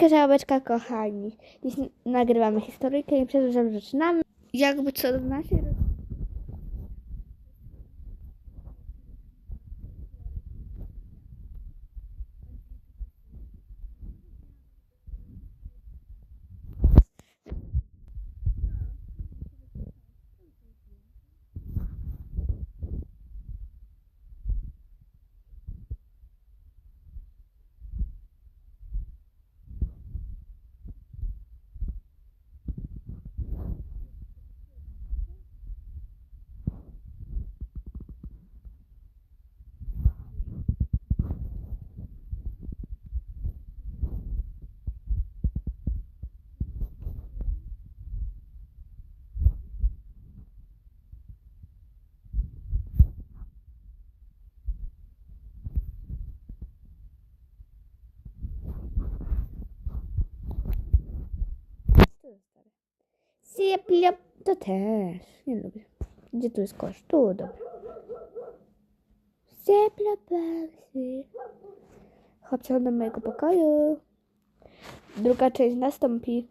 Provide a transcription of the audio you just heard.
Żabeczka, żabeczka, kochani. Dziś nagrywamy historyjkę i przed czym zaczynamy. Jakby co do Syplop, to też. Nie lubię. Gdzie tu jest kosz? Tu, dobra. Syplopasy. Chodźcie do mojego pokoju. Druga część nastąpi.